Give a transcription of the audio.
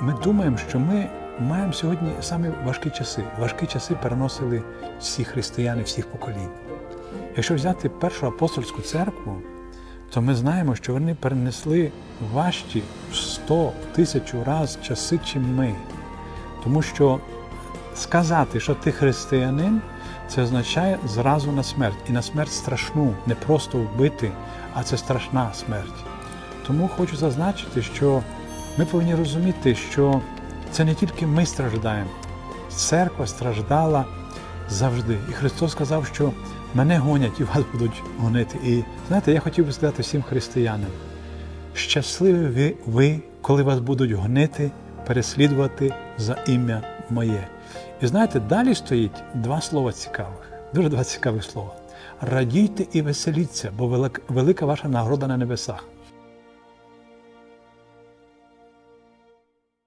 ми думаємо, що ми маємо сьогодні саме важкі часи. Важкі часи переносили всі християни всіх поколінь. Якщо взяти першу апостольську церкву, то ми знаємо, що вони перенесли важчі в 100, в тисячу раз часи, чим ми. Тому що сказати, що ти християнин, це означає зразу на смерть. І на смерть страшну, не просто вбити, а це страшна смерть. Тому хочу зазначити, що ми повинні розуміти, що це не тільки ми страждаємо, церква страждала завжди. І Христос сказав, що мене гонять і вас будуть гонити. І знаєте, я хотів би сказати всім християнам, щасливі ви, ви, коли вас будуть гонити, переслідувати за ім'я моє. І знаєте, далі стоїть два слова цікавих, дуже два цікавих слова. Радійте і веселіться, бо велика ваша нагорода на небесах.